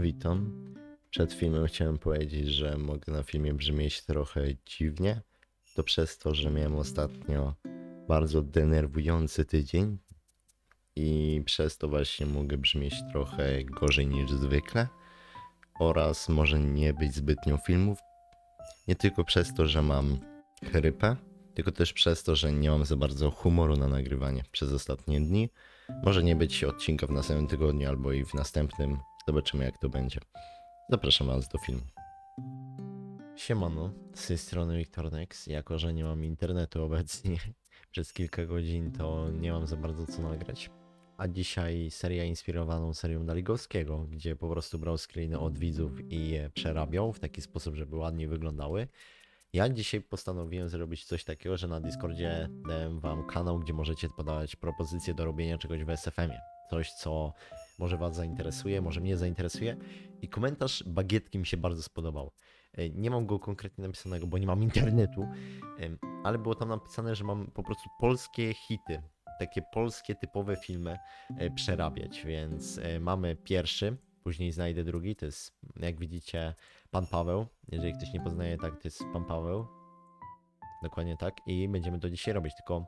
Witam. Przed filmem chciałem powiedzieć, że mogę na filmie brzmieć trochę dziwnie. To przez to, że miałem ostatnio bardzo denerwujący tydzień i przez to właśnie mogę brzmieć trochę gorzej niż zwykle oraz może nie być zbytnio filmów. Nie tylko przez to, że mam chrypę, tylko też przez to, że nie mam za bardzo humoru na nagrywanie przez ostatnie dni. Może nie być odcinka w następnym tygodniu albo i w następnym. Zobaczymy jak to będzie. Zapraszam Was do filmu. Siemano, z tej strony Wiktor Nex. Jako, że nie mam internetu obecnie przez kilka godzin, to nie mam za bardzo co nagrać. A dzisiaj seria inspirowaną serią Daligowskiego, gdzie po prostu brał screeny od widzów i je przerabiał w taki sposób, żeby ładnie wyglądały. Ja dzisiaj postanowiłem zrobić coś takiego, że na Discordzie dałem wam kanał, gdzie możecie podawać propozycje do robienia czegoś w SFM-ie. Coś, co może was zainteresuje, może mnie zainteresuje. I komentarz bagietki mi się bardzo spodobał. E, Nie mam go konkretnie napisanego, bo nie mam internetu, ale było tam napisane, że mam po prostu polskie hity, takie polskie typowe filmy e, przerabiać, więc e, mamy pierwszy, później znajdę drugi, to jest jak widzicie Pan Paweł, jeżeli ktoś nie poznaje, tak, to jest Pan Paweł, dokładnie tak. I będziemy to dzisiaj robić, tylko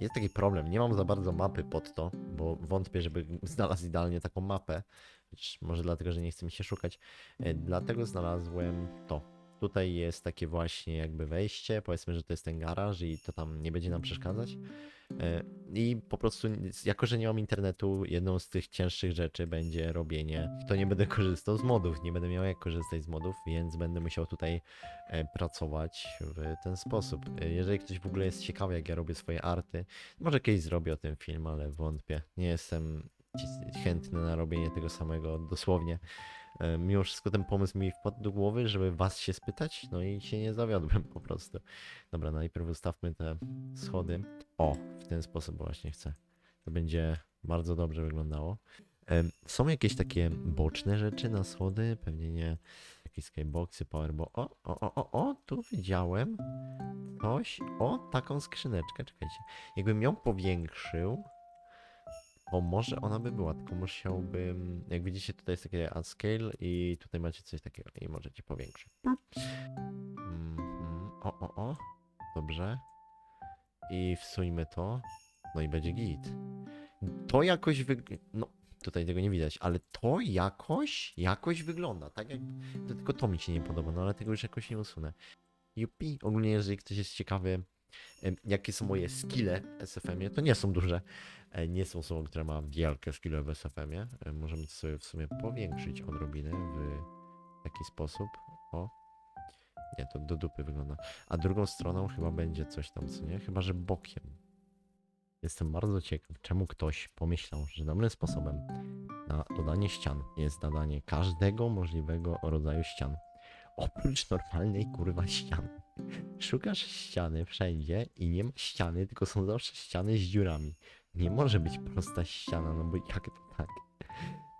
jest taki problem, nie mam za bardzo mapy pod to, bo wątpię, żeby znalazł idealnie taką mapę, może dlatego, że nie chce mi się szukać, E, dlatego znalazłem to. Tutaj jest takie właśnie jakby wejście, powiedzmy, że to jest ten garaż i to tam nie będzie nam przeszkadzać. E, I po prostu, jako że nie mam internetu, jedną z tych cięższych rzeczy będzie robienie. To nie będę korzystał z modów, nie będę miał jak korzystać z modów, więc będę musiał tutaj e, pracować w ten sposób. E, Jeżeli ktoś w ogóle jest ciekawy, jak ja robię swoje arty, może kiedyś zrobię o tym film, ale wątpię. Nie jestem chętny na robienie tego samego dosłownie. E, Mimo wszystko ten pomysł mi wpadł do głowy, żeby was się spytać, no i się nie zawiodłem po prostu. Dobra, najpierw ustawmy te schody. O, w ten sposób właśnie chcę. To będzie bardzo dobrze wyglądało. Em, Są jakieś takie boczne rzeczy na schody? Pewnie nie. Jakieś skyboxy, powerbo. O, o, o, o, o, tu widziałem coś. O, taką skrzyneczkę, czekajcie. Jakbym ją powiększył, o, może ona by była, tylko musiałbym. Jak widzicie, tutaj jest takie add scale i tutaj macie coś takiego i możecie powiększyć. Mhm. O, o, o. Dobrze. I wsuńmy to. No i będzie git. To jakoś wyg... No, tutaj tego nie widać, ale to jakoś, jakoś wygląda. Tak jak. To tylko to mi się nie podoba, no ale tego już jakoś nie usunę. Jupi. Ogólnie, jeżeli ktoś jest ciekawy, jakie są moje skille w SFM-ie, to nie są duże. E, Nie są osobą, która ma wielkie skille w SFM-ie. E, Możemy to sobie w sumie powiększyć odrobinę w taki sposób. O. Nie, to do dupy wygląda. A drugą stroną chyba będzie coś tam, co nie? Chyba, że bokiem. Jestem bardzo ciekaw, czemu ktoś pomyślał, że dobrym sposobem na dodanie ścian jest dodanie każdego możliwego rodzaju ścian. Oprócz normalnej kurwa ściany. Szukasz ściany wszędzie i nie ma ściany, tylko są zawsze ściany z dziurami. Nie może być prosta ściana, no bo jak to tak?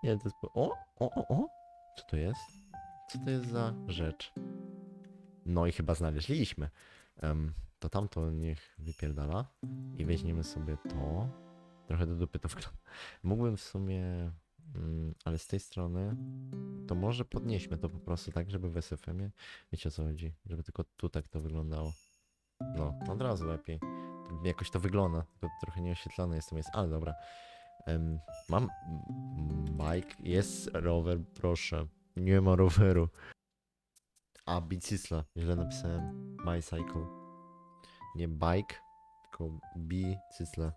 Nie, to jest... O, o, o, o! Co to jest? Co to jest za rzecz? No i chyba znaleźliśmy. Em, to tamto niech wypierdala. I weźmiemy sobie to. Trochę do dupy to wygląda. Mógłbym w sumie... Mm, ale z tej strony... To może podnieśmy to po prostu tak, żeby w SFM-ie... Wiecie o co chodzi? Żeby tylko tu tak to wyglądało. No, od razu lepiej. To Jakoś to wygląda. To trochę nieoświetlone jest, jest, ale dobra. Em, mam bike, jest rower, proszę. Nie ma roweru. A, bicykla. Źle napisałem. Bicycle. Nie bike, tylko bicykla.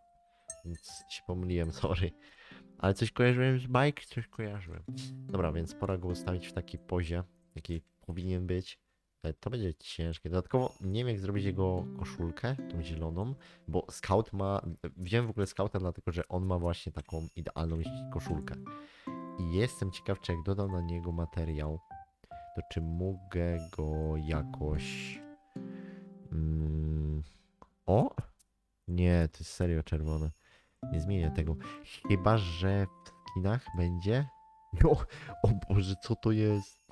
Więc się pomyliłem, sorry. Ale coś kojarzyłem z bike, coś kojarzyłem. Dobra, więc pora go ustawić w takiej pozie, jakiej powinien być. E, To będzie ciężkie. Dodatkowo nie wiem jak zrobić jego koszulkę, tą zieloną, bo scout ma. Wziąłem w ogóle scouta dlatego, że on ma właśnie taką idealną koszulkę. I jestem ciekaw, czy jak dodam na niego materiał, to czy mogę go jakoś. Mm, o! Nie, to jest serio czerwone. Nie zmienię tego. Chyba, że w skinach będzie. No, o Boże, co to jest?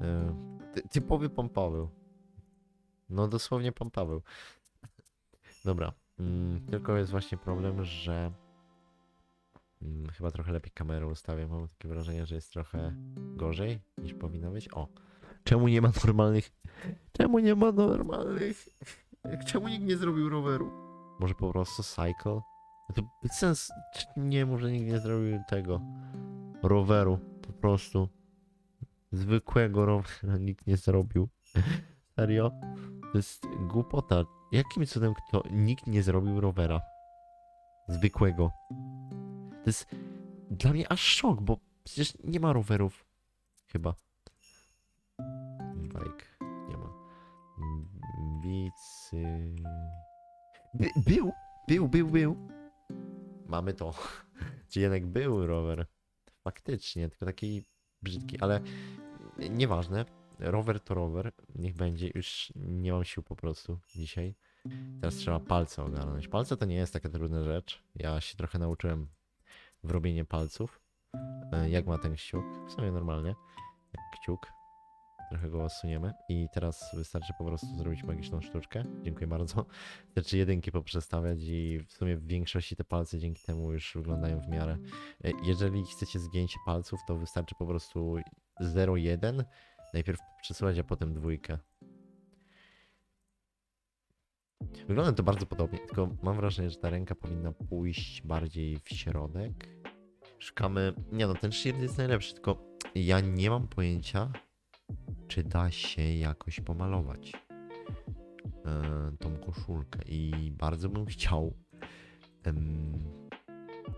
E, ty, typowy pan Paweł. No dosłownie pan Paweł. Dobra. Mm, tylko jest właśnie problem, że Mm, Chyba trochę lepiej kamerę ustawiam. Mam takie wrażenie, że jest trochę gorzej niż powinno być. O! Czemu nie ma normalnych. Czemu nie ma normalnych. Czemu nikt nie zrobił roweru? Może po prostu cycle? To sens. Nie, może nikt nie zrobił tego. Roweru. Po prostu. Zwykłego rowera nikt nie zrobił. Serio? To jest głupota. Jakim cudem kto. Nikt nie zrobił rowera. Zwykłego. To jest dla mnie aż szok, bo przecież nie ma rowerów. Chyba. Bike. Nie ma. Mm, Bicy. By, był! Był, był, był! Mamy to. Czy jednak był rower? Faktycznie, tylko taki brzydki, ale nieważne. Rower to rower. Niech będzie. Już nie mam sił po prostu dzisiaj. Teraz trzeba palce ogarnąć. Palce to nie jest taka trudna rzecz. Ja się trochę nauczyłem w robienie palców. E, Jak ma ten kciuk? W sumie normalnie. Kciuk. Trochę go osuniemy. I teraz wystarczy po prostu zrobić magiczną sztuczkę. Dziękuję bardzo. Wystarczy jedynki poprzestawiać i w sumie w większości te palce dzięki temu już wyglądają w miarę. E, Jeżeli chcecie zgięcie palców, to wystarczy po prostu 0,1 najpierw przesuwać, a potem dwójkę. Wygląda to bardzo podobnie, tylko mam wrażenie, że ta ręka powinna pójść bardziej w środek. Szukamy. Nie no, ten shirt jest najlepszy, tylko ja nie mam pojęcia, czy da się jakoś pomalować e, tą koszulkę. I bardzo bym chciał,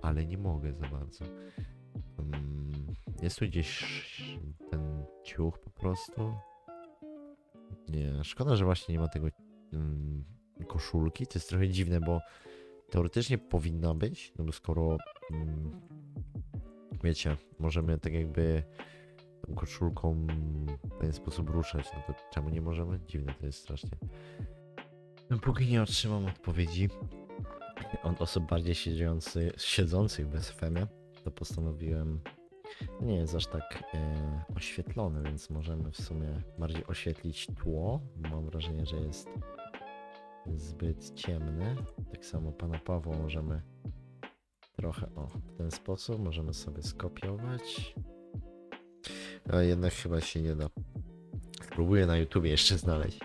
ale nie mogę za bardzo. Jest tu gdzieś ten ciuch po prostu. Nie, szkoda, że właśnie nie ma tego koszulki. To jest trochę dziwne, bo teoretycznie powinna być, no bo skoro wiecie, możemy tak jakby tą koszulką w pewien sposób ruszać, no to czemu nie możemy? Dziwne to jest strasznie. No, póki nie otrzymam odpowiedzi od osób bardziej siedzący, siedzących w SFM-ie, to postanowiłem nie jest aż tak e, oświetlony, więc możemy w sumie bardziej oświetlić tło. Mam wrażenie, że jest zbyt ciemny. Tak samo pana Pawła możemy trochę o w ten sposób możemy sobie skopiować. A jednak chyba się nie da. Spróbuję na YouTubie jeszcze znaleźć.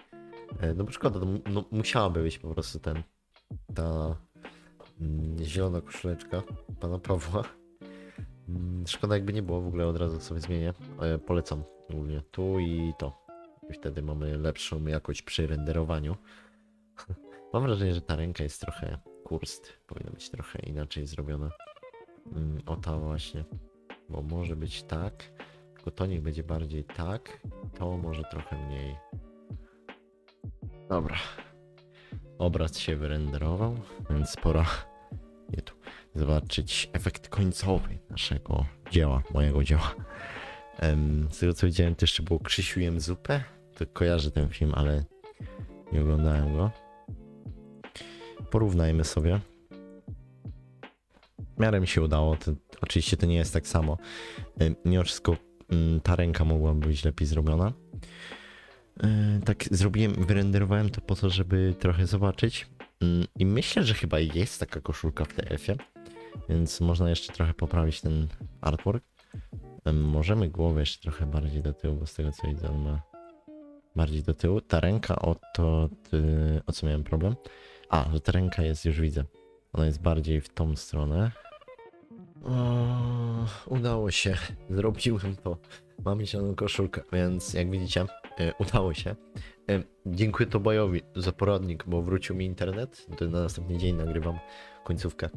E, no bo szkoda, no, musiałaby być po prostu ten ta mm, zielona koszuleczka pana Pawła. Mm, Szkoda jakby nie było, w ogóle od razu sobie zmienię. E, polecam ogólnie tu i to. I wtedy mamy lepszą jakość przy renderowaniu. Mam wrażenie, że ta ręka jest trochę kurst. Powinna być trochę inaczej zrobiona. Mm, o ta właśnie. Bo może być tak. Tylko to niech będzie bardziej tak. To może trochę mniej. Dobra. Obraz się wyrenderował, więc pora nie tu zobaczyć efekt końcowy naszego dzieła, mojego dzieła. Z tego co widziałem, to jeszcze było Krzysiu jem zupę. To kojarzę ten film, ale nie oglądałem go. Porównajmy sobie. W miarę mi się udało. To, oczywiście to nie jest tak samo. Mimo wszystko ta ręka mogłaby być lepiej zrobiona. E, Tak zrobiłem, wyrenderowałem to po to, żeby trochę zobaczyć. Mm, I myślę, że chyba jest taka koszulka w TF-ie, więc można jeszcze trochę poprawić ten artwork. Em, Możemy głowę jeszcze trochę bardziej do tyłu, bo z tego co widzę on ma bardziej do tyłu. Ta ręka, o to, o co miałem problem? A, że ta ręka jest, już widzę. Ona jest bardziej w tą stronę. O, udało się. Zrobiłem to. Mam zieloną koszulkę, więc jak widzicie, e, udało się. E, dziękuję Tobajowi za poradnik, bo wrócił mi internet. To na następny dzień nagrywam końcówkę.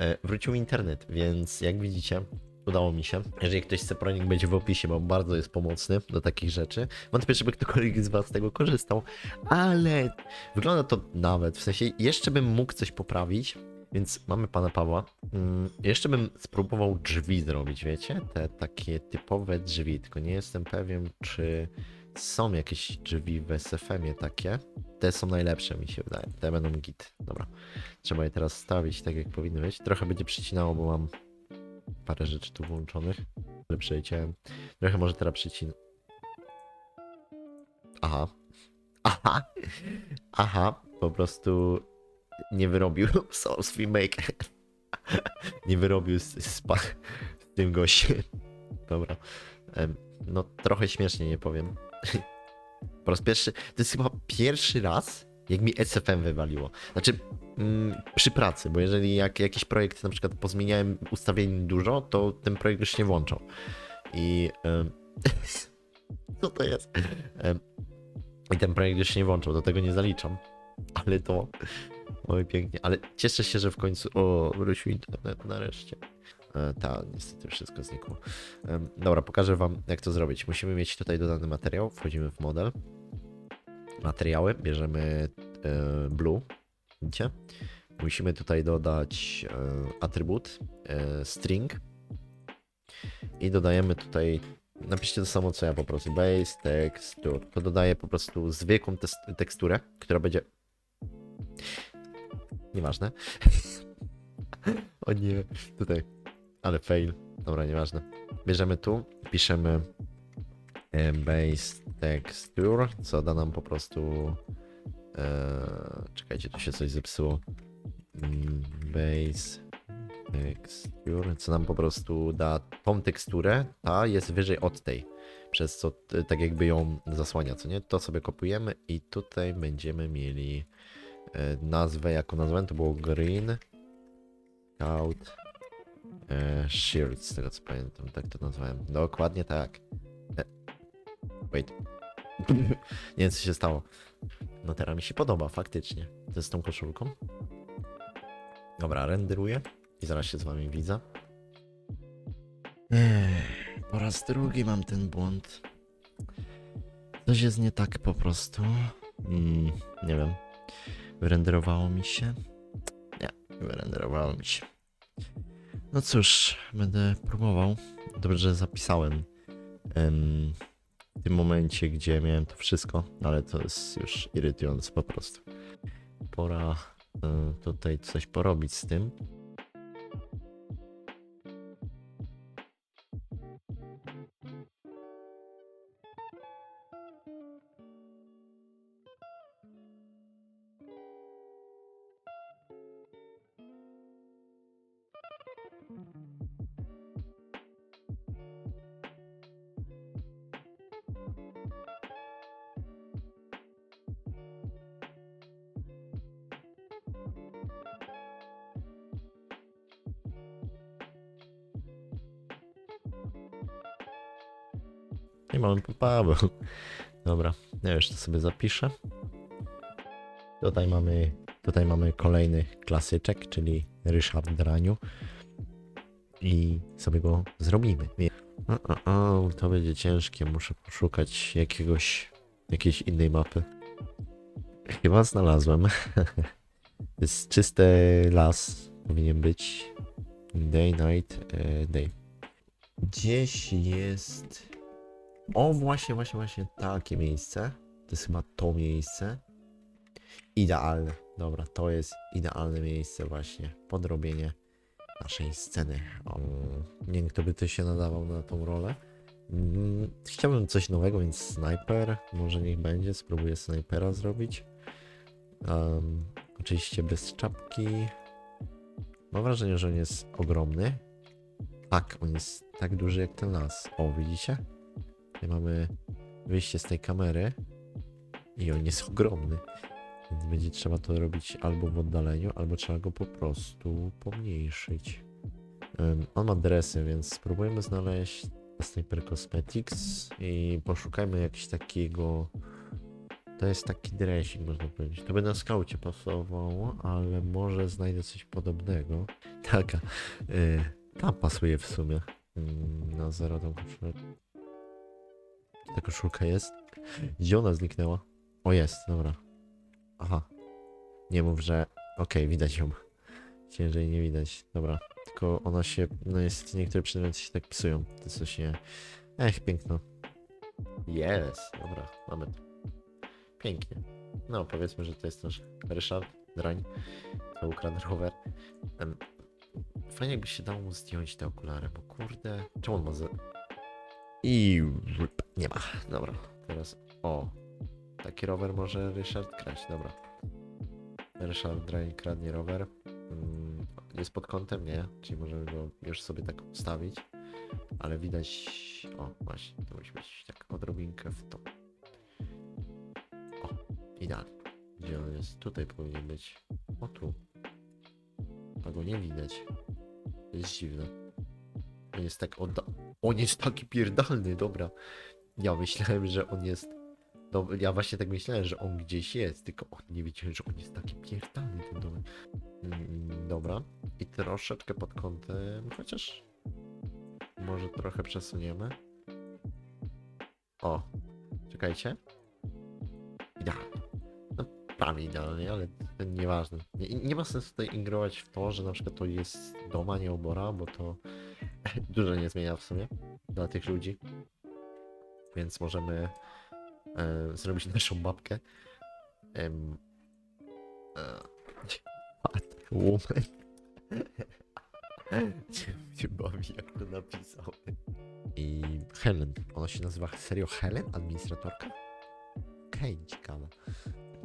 E, wrócił mi internet, więc jak widzicie, udało mi się. Jeżeli ktoś chce poradnik, będzie w opisie, bo bardzo jest pomocny do takich rzeczy. Wątpię, żeby ktokolwiek z Was z tego korzystał, ale wygląda to nawet. W sensie, jeszcze bym mógł coś poprawić. Więc mamy pana Pawła. Mm, jeszcze bym spróbował drzwi zrobić, wiecie? Te takie typowe drzwi, tylko nie jestem pewien, czy są jakieś drzwi w SFM-ie takie. Te są najlepsze, mi się wydaje. Te będą git. Dobra. Trzeba je teraz stawić tak, jak powinny być. Trochę będzie przycinało, bo mam parę rzeczy tu włączonych. Ale przejdziałem. Trochę może teraz przycin... Aha. Aha. Aha. Po prostu nie wyrobił Source Filmmaker. nie wyrobił z, z, z tym gościem. Dobra. No trochę śmiesznie, nie powiem. Po raz pierwszy, to jest chyba pierwszy raz, jak mi SFM wywaliło. Znaczy, mm, przy pracy, bo jeżeli jak jakiś projekt na przykład pozmieniałem ustawień dużo, to ten projekt już nie włączał. I... co to jest? I ten projekt już nie włączał, do tego nie zaliczam. Ale to... Oj, pięknie. Ale cieszę się, że w końcu... O, wrócił internet nareszcie. E, Ta, niestety wszystko znikło. Em, Dobra, pokażę wam jak to zrobić. Musimy mieć tutaj dodany materiał, wchodzimy w model. Materiały, bierzemy e, blue, widzicie? Musimy tutaj dodać e, atrybut e, string i dodajemy tutaj, napiszcie to samo co ja po prostu, base texture. To dodaję po prostu zwykłą teksturę, która będzie nieważne. o nie, tutaj ale fail. Dobra, nieważne. Bierzemy tu, piszemy e, base texture, co da nam po prostu. E, czekajcie, tu się coś zepsuło. Mm, Base texture, co nam po prostu da tą teksturę, ta jest wyżej od tej. Przez co t- tak jakby ją zasłania, co nie? To sobie kopujemy i tutaj będziemy mieli e, nazwę, jaką nazwałem, to było green scout E, Shield, z tego co pamiętam, tak to nazwałem. Dokładnie tak. E, wait. Nie wiem, co się stało. No teraz mi się podoba, faktycznie. To jest tą koszulką. Dobra, renderuję i zaraz się z wami widzę. Po raz drugi mam ten błąd. Coś jest nie tak po prostu. Mm, nie wiem. Wyrenderowało mi się? Nie, wyrenderowało mi się. No cóż, będę próbował. Dobrze, że zapisałem em, w tym momencie, gdzie miałem to wszystko, ale to jest już irytujące po prostu. Pora e, tutaj coś porobić z tym. Nie mamy Paweł. Dobra, ja to sobie zapiszę. Tutaj mamy, tutaj mamy kolejny klasyczek, czyli Ryszard Draniu. I sobie go zrobimy. O, o, o, to będzie ciężkie. Muszę poszukać jakiegoś, jakiejś innej mapy. Chyba znalazłem. To jest czysty las. Powinien być. Day, night, e, day. Gdzieś jest. O, właśnie, właśnie, właśnie takie miejsce. To jest chyba to miejsce. Idealne. Dobra, to jest idealne miejsce właśnie. Podrobienie naszej sceny. O, nie wiem, kto by to się nadawał na tą rolę. Mm, Chciałbym coś nowego, więc snajper. Może niech będzie. Spróbuję snajpera zrobić. Em, oczywiście bez czapki. Mam wrażenie, że on jest ogromny. Tak, on jest tak duży jak ten las. O, widzicie? Tutaj mamy wyjście z tej kamery i on jest ogromny. Więc będzie trzeba to robić albo w oddaleniu, albo trzeba go po prostu pomniejszyć. On ma dresy, więc spróbujemy znaleźć Sniper Cosmetics i poszukajmy jakiegoś takiego. To jest taki dresik, można powiedzieć. To by na skaucie pasowało, ale może znajdę coś podobnego. Taka. Y, ta pasuje w sumie. Mm, Na zero tą koszulę. Ta koszulka jest? Gdzie ona zniknęła? O, jest, dobra. Aha. Nie mów, że... Okej, widać ją. Ciężej nie widać. Dobra. Tylko ona się... No jest niektóre przedmioty się tak psują. To coś nie... Ech, piękno. Jest. Dobra, mamy to. Pięknie. No, powiedzmy, że to jest nasz Ryszard Drań. To ukradł rower. Fajnie jakby się dało mu zdjąć te okulary, bo kurde... Czemu on ma za... I nie ma. Dobra, teraz o. Taki rower może Ryszard kraść, dobra. Ryszard Drań kradnie rower. Mm, jest pod kątem, nie? Czyli możemy go już sobie tak ustawić. Ale widać... O, właśnie, to musi być tak odrobinkę w to. O, idealnie. Gdzie on jest? Tutaj powinien być. O, tu. A go nie widać. To jest dziwne. Jest tak odda... On jest taki pierdalny, dobra. Ja myślałem, że on jest... No, ja właśnie tak myślałem, że on gdzieś jest, tylko on nie wiedziałem, że on jest taki pierdalny ten dom. Mm, dobra. I troszeczkę pod kątem, chociaż... Może trochę przesuniemy. O, czekajcie. Idealnie. No, prawie idealnie, ale nieważne. Nie, nie ma sensu tutaj ingerować w to, że na przykład to jest doma, nie obora, bo to dużo nie zmienia w sumie dla tych ludzi. Więc możemy e, zrobić naszą mapkę. Em, e, Woman. Się bawi, jak to napisał. I Helen. Ona się nazywa serio Helen? Administratorka? Okej, ciekawe.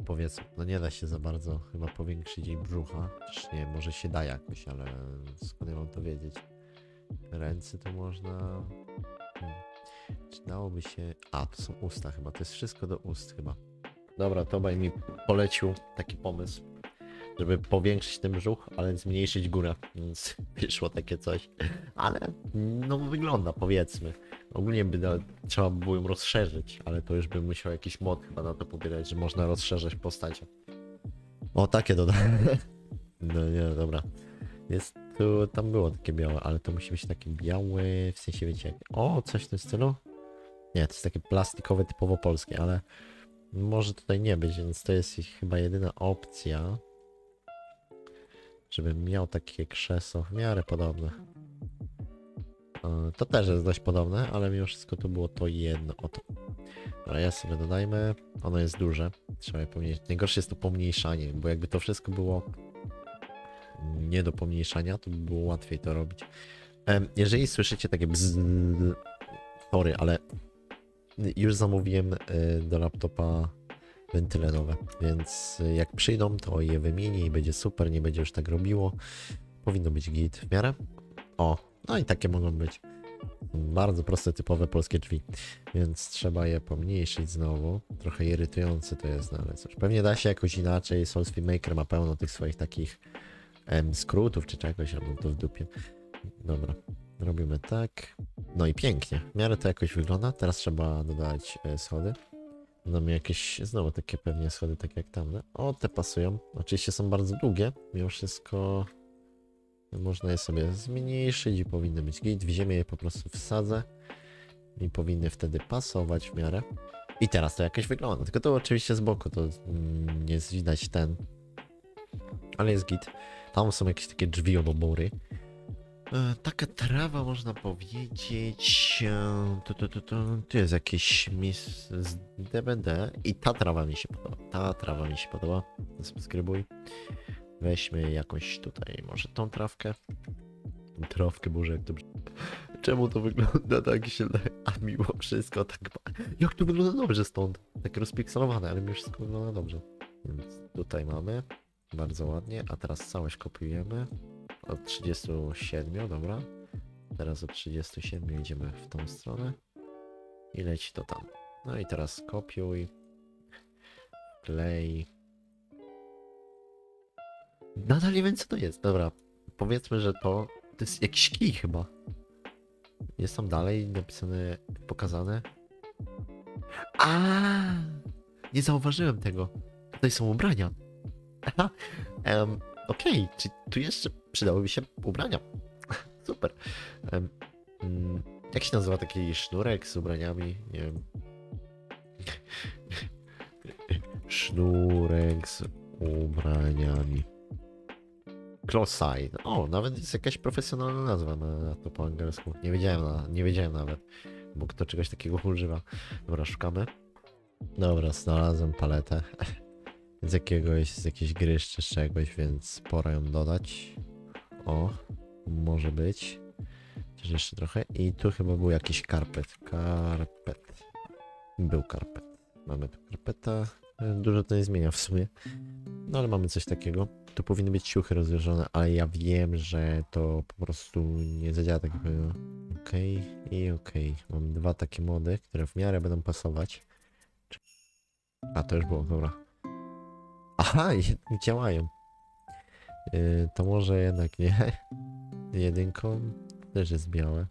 Powiedz, no nie da się za bardzo chyba powiększyć jej brzucha. Czy nie, może się da jakoś, ale skąd ja mam to wiedzieć? Ręce to można... Hmm. Czy dałoby się... A, to są usta chyba, to jest wszystko do ust chyba. Dobra, Tobaj mi polecił taki pomysł, żeby powiększyć ten brzuch, ale zmniejszyć górę, więc wyszło takie coś. Ale no wygląda, powiedzmy. Ogólnie by trzeba by było ją rozszerzyć, ale to już bym musiał jakiś mod chyba na to pobierać, że można rozszerzać postacie. O, takie dodałem. No nie, dobra. Jest tu, tam było takie białe, ale to musi być takie białe, w sensie wiecie, jak... o, coś w tym stylu? Nie, to jest takie plastikowe, typowo polskie, ale może tutaj nie być, więc to jest chyba jedyna opcja, żebym miał takie krzesło w miarę podobne. E, To też jest dość podobne, ale mimo wszystko to było to jedno. Oto. Ja sobie dodajmy. Ono jest duże. Trzeba je pomniejszyć. Najgorsze jest to pomniejszanie, bo jakby to wszystko było nie do pomniejszania, to by było łatwiej to robić. Jeżeli słyszycie takie bzz, ale już zamówiłem y, do laptopa wentyle nowe, więc jak przyjdą, to je wymienię i będzie super, nie będzie już tak robiło. Powinno być git w miarę. O, no i takie mogą być. Bardzo proste, typowe polskie drzwi, więc trzeba je pomniejszyć znowu. Trochę irytujące to jest, no ale cóż. Pewnie da się jakoś inaczej. Soulspeed Maker ma pełno tych swoich takich em, skrótów czy czegoś, albo to w dupie. Dobra, robimy tak. No i pięknie. W miarę to jakoś wygląda. Teraz trzeba dodać e, schody. Będą jakieś, znowu takie pewnie schody, tak jak tamte. O, te pasują. Oczywiście są bardzo długie. Mimo wszystko można je sobie zmniejszyć i powinny być git. W ziemię je po prostu wsadzę i powinny wtedy pasować w miarę. I teraz to jakoś wygląda. Tylko to oczywiście z boku to mm, jest widać ten. Ale jest git. Tam są jakieś takie drzwi obobory. E, taka trawa można powiedzieć. E, tu, tu, tu, tu, tu jest jakieś mis z DBD i ta trawa mi się podoba. Ta trawa mi się podoba. Subskrybuj. Weźmy jakąś tutaj, może tą trawkę. Tą trawkę, boże, jak to brzmi. Czemu to wygląda tak źle? A mimo wszystko tak. Jak to wygląda dobrze stąd? Tak rozpikselowane, ale mimo wszystko wygląda dobrze. Więc tutaj mamy. Bardzo ładnie. A teraz całość kopiujemy. Od 37, dobra. Teraz od 37 idziemy w tą stronę. I leci to tam. No i teraz kopiuj. Klej. Nadal nie wiem co to jest. Dobra. Powiedzmy, że to, to jest jakiś kij chyba. Jest tam dalej napisane, pokazane. A, Nie zauważyłem tego. Tutaj są ubrania. Aha. Em, Okej, czy tu jeszcze przydałyby się ubrania? Super. Mm, jak się nazywa taki sznurek z ubraniami? Nie wiem. Sznurek z ubraniami. Closide. O, nawet jest jakaś profesjonalna nazwa na, na to po angielsku. Nie wiedziałem, na, nie wiedziałem nawet, bo kto czegoś takiego używa. Dobra, szukamy. Dobra, znalazłem paletę. Z jakiegoś, z jakiejś gry czy czegoś, więc pora ją dodać. O, może być. Chociaż jeszcze trochę. I tu chyba był jakiś karpet. Karpet. Był karpet. Mamy tu karpeta. E, Dużo to nie zmienia w sumie. No ale mamy coś takiego. Tu powinny być ciuchy rozłożone, ale ja wiem, że to po prostu nie zadziała tak jak. Okej i okej. Mam dwa takie mody, które w miarę będą pasować. A to już było, dobra. Aha, działają. Yy, to może jednak nie. Jedynką też jest białe.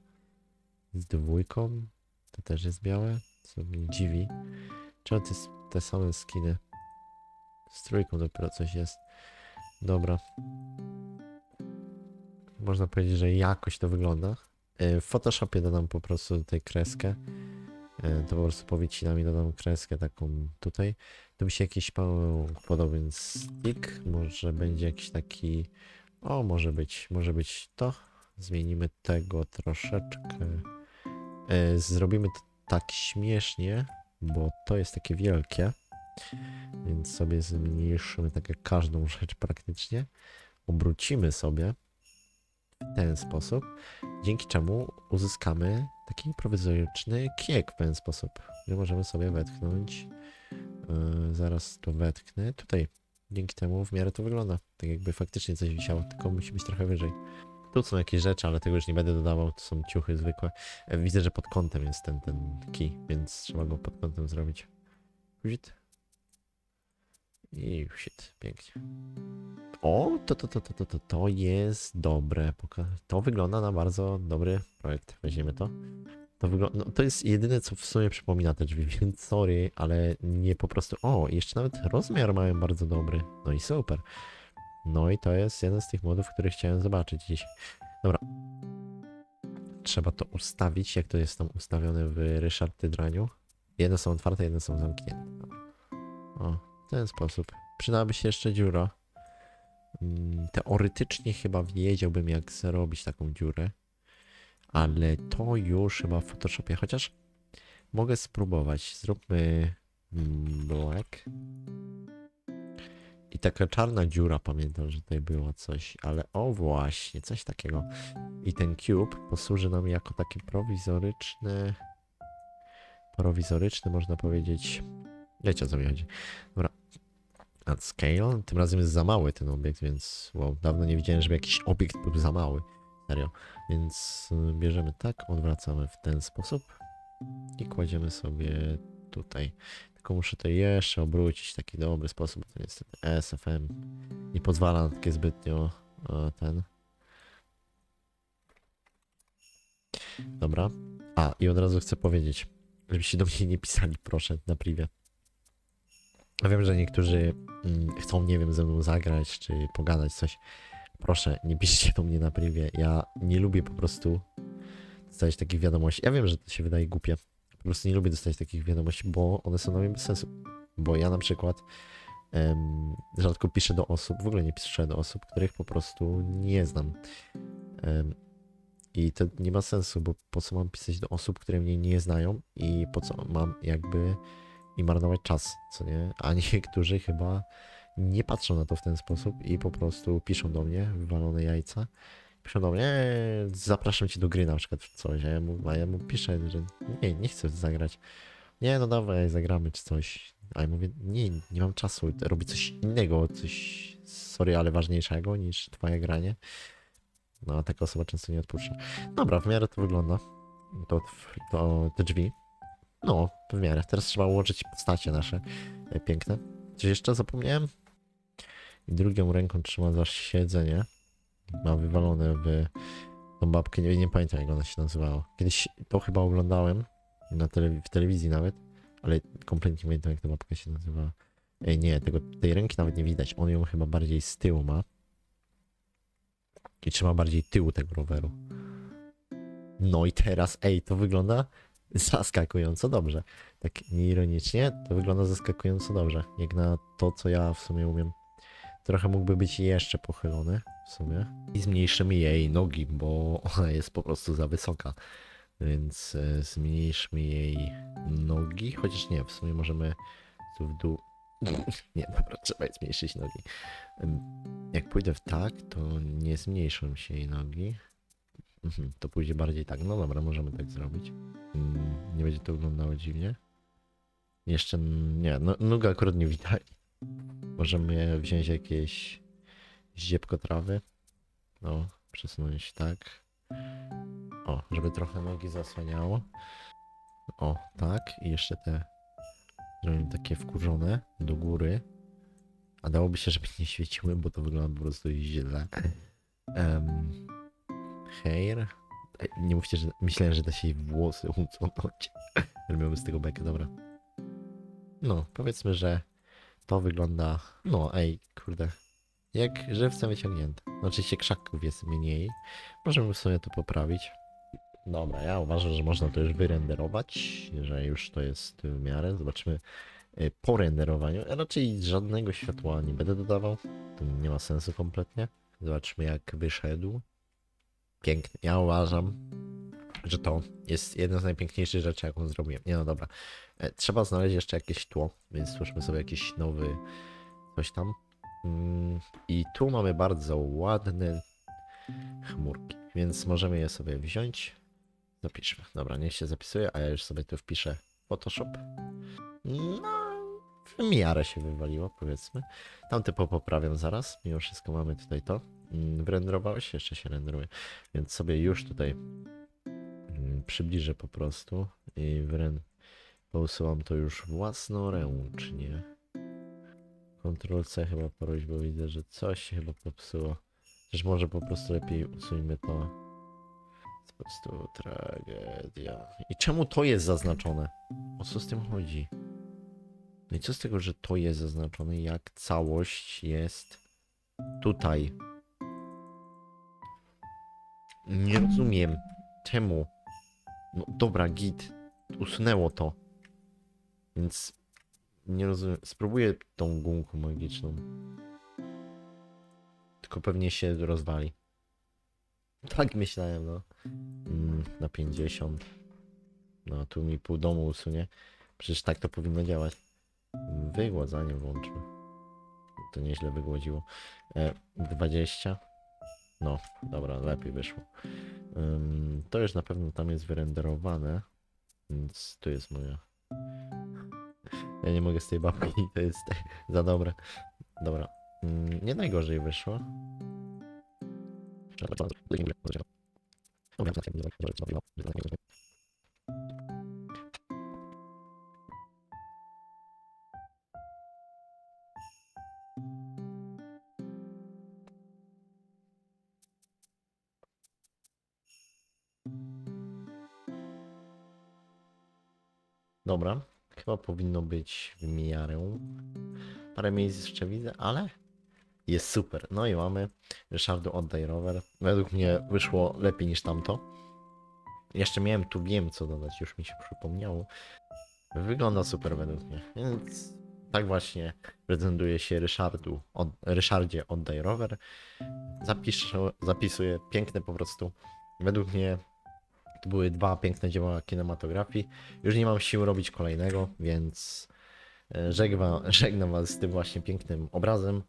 Z dwójką to też jest białe. Co mnie dziwi. Czemu te same skiny? Z trójką dopiero coś jest. Dobra. Można powiedzieć, że jakoś to wygląda. Yy, W Photoshopie dodam po prostu tutaj kreskę. Yy, To po prostu powycinam i dodam kreskę taką tutaj. Tu by się jakiś podobny więc stick. Może będzie jakiś taki. O, może być, może być to. Zmienimy tego troszeczkę. E, zrobimy to tak śmiesznie, bo to jest takie wielkie. Więc sobie zmniejszymy tak każdą rzecz praktycznie. Obrócimy sobie w ten sposób, dzięki czemu uzyskamy taki prowizoryczny kiek w ten sposób. że możemy sobie wetknąć. Yy, zaraz to wetknę. Tutaj. Dzięki temu w miarę to wygląda. Tak jakby faktycznie coś wisiało, tylko musi być trochę wyżej. Tu są jakieś rzeczy, ale tego już nie będę dodawał. To są ciuchy zwykłe. E, Widzę, że pod kątem jest ten, ten key, więc trzeba go pod kątem zrobić. Shit. I shit. Pięknie. O, to, to, to, to, to, to, jest dobre. To wygląda na bardzo dobry projekt. Weźmiemy to. To, no, to jest jedyne, co w sumie przypomina te drzwi, więc sorry, ale nie po prostu. O, jeszcze nawet rozmiar mają bardzo dobry. No i super. No i to jest jeden z tych modów, który chciałem zobaczyć dziś. Dobra. Trzeba to ustawić, jak to jest tam ustawione w Ryszard Tydraniu. Jedne są otwarte, jedne są zamknięte. O, w ten sposób. Przydałaby się jeszcze dziura. Mm, Teoretycznie chyba wiedziałbym, jak zrobić taką dziurę ale to już chyba w Photoshopie, chociaż mogę spróbować. Zróbmy mm, black. I taka czarna dziura, pamiętam, że tutaj było coś, ale o właśnie, coś takiego. I ten cube posłuży nam jako taki prowizoryczny, prowizoryczny można powiedzieć, wiecie o co mi chodzi. Dobra, add scale, tym razem jest za mały ten obiekt, więc wow, dawno nie widziałem, żeby jakiś obiekt był za mały. Serio. Więc y, bierzemy tak, odwracamy w ten sposób i kładziemy sobie tutaj. Tylko muszę to jeszcze obrócić w taki dobry sposób. To niestety SFM nie pozwala na takie zbytnio e, ten. Dobra. A, i od razu chcę powiedzieć, żebyście do mnie nie pisali, proszę, na privie. Ja wiem, że niektórzy mm, chcą, nie wiem, ze mną zagrać, czy pogadać coś. Proszę, nie piszcie do mnie na privie. Ja nie lubię po prostu dostać takich wiadomości. Ja wiem, że to się wydaje głupie. Po prostu nie lubię dostać takich wiadomości, bo one są dla mnie bez sensu. Bo ja na przykład em, rzadko piszę do osób, w ogóle nie piszę do osób, których po prostu nie znam. Em, I to nie ma sensu, bo po co mam pisać do osób, które mnie nie znają i po co mam jakby i marnować czas, co nie? A niektórzy chyba nie patrzą na to w ten sposób i po prostu piszą do mnie, wywalone jajca. Piszą do mnie, "Eee, zapraszam cię do gry na przykład w coś, a ja mu, a ja mu piszę, że nie, nie chcę zagrać. Nie, no dawaj, zagramy czy coś. A ja mówię, nie, nie mam czasu, robię coś innego, coś, sorry, ale ważniejszego niż twoje granie. No, a taka osoba często nie odpuszcza. Dobra, w miarę to wygląda. To, to te drzwi. No, w miarę. Teraz trzeba ułożyć postacie nasze e, piękne. Coś jeszcze zapomniałem? I drugą ręką trzyma za siedzenie. Ma wywalone w tą babkę, nie, nie pamiętam jak ona się nazywała. Kiedyś to chyba oglądałem na telewi- w telewizji nawet, ale kompletnie nie pamiętam jak ta babka się nazywała. Ej, nie, tego, tej ręki nawet nie widać. On ją chyba bardziej z tyłu ma. I trzyma bardziej tyłu tego roweru. No i teraz, ej, to wygląda zaskakująco dobrze. Tak nieironicznie, to wygląda zaskakująco dobrze. Jak na to, co ja w sumie umiem. Trochę mógłby być jeszcze pochylony w sumie. I zmniejszymy jej nogi, bo ona jest po prostu za wysoka. Więc e, zmniejszmy jej nogi, chociaż nie, w sumie możemy tu w dół. Nie, dobra, trzeba zmniejszyć nogi. Jak pójdę w tak, to nie zmniejszą się jej nogi. Mhm, To pójdzie bardziej tak. No dobra, możemy tak zrobić. Mm, Nie będzie to wyglądało dziwnie. Jeszcze, nie, no, nóg akurat nie widać. Możemy wziąć jakieś ziebko trawy. No, przesunąć tak. O, żeby trochę nogi zasłaniało. O, tak. I jeszcze te zrobimy takie wkurzone do góry. A dałoby się, żeby nie świeciły, bo to wygląda po prostu źle. Um, hair. Nie mówcie, że myślałem, że da się jej włosy usunąć. Robimy z tego bekę, dobra. No, powiedzmy, że to wygląda. No, ej, kurde. Jak żywcem wyciągnięte. No, Oczywiście krzaków jest mniej. Możemy sobie to poprawić. Dobra, ja uważam, że można to już wyrenderować, że już to jest w miarę. Zobaczymy y, po renderowaniu. Raczej żadnego światła nie będę dodawał. To nie ma sensu kompletnie. Zobaczmy jak wyszedł. Piękny. Ja uważam, że to jest jedna z najpiękniejszych rzeczy, jaką zrobiłem. Nie no dobra. E, Trzeba znaleźć jeszcze jakieś tło, więc stwórzmy sobie jakiś nowy coś tam. Mm, I tu mamy bardzo ładne chmurki, więc możemy je sobie wziąć. Zapiszmy. Dobra, niech się zapisuje, a ja już sobie tu wpiszę Photoshop. No, w miarę się wywaliło, powiedzmy. Tamte poprawiam zaraz. Mimo wszystko mamy tutaj to. Mm, Wyrenderowałeś? Jeszcze się renderuje. Więc sobie już tutaj mm, przybliżę po prostu i wyren... Pousuwam to już własnoręcznie. Ctrl C chyba porobić, bo widzę, że coś się chyba popsuło. Chociaż może po prostu lepiej usuńmy. To po prostu tragedia. I czemu to jest zaznaczone? O co z tym chodzi? No i co z tego, że to jest zaznaczone, jak całość jest tutaj? Nie rozumiem. Czemu? No dobra, git. Usunęło to. Więc nie rozumiem. Spróbuję tą gumką magiczną. Tylko pewnie się rozwali. Tak myślałem, no. Mm, na 50. No, tu mi pół domu usunie. Przecież tak to powinno działać. Wygładzanie włączmy. To nieźle wygładziło. E, 20. No, dobra, lepiej wyszło. Ym, to już na pewno tam jest wyrenderowane. Więc tu jest moja. Ja nie mogę z tej babki, to jest za dobre. Dobra. Mm, Nie najgorzej wyszło. Dobra, chyba powinno być w miarę. Parę miejsc jeszcze widzę, ale jest super. No i mamy Ryszardu oddaj rower. Według mnie wyszło lepiej niż tamto. Jeszcze miałem tu wiem co dodać, już mi się przypomniało. Wygląda super według mnie. Więc tak właśnie prezentuje się Ryszardu, od, Ryszardzie oddaj rower. Zapiszę, zapisuję piękne po prostu. Według mnie to były dwa piękne dzieła kinematografii. Już nie mam sił robić kolejnego, więc e, żegnam, żegnam Was z tym właśnie pięknym obrazem.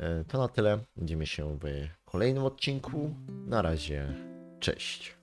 E, To na tyle. Widzimy się w kolejnym odcinku. Na razie, cześć.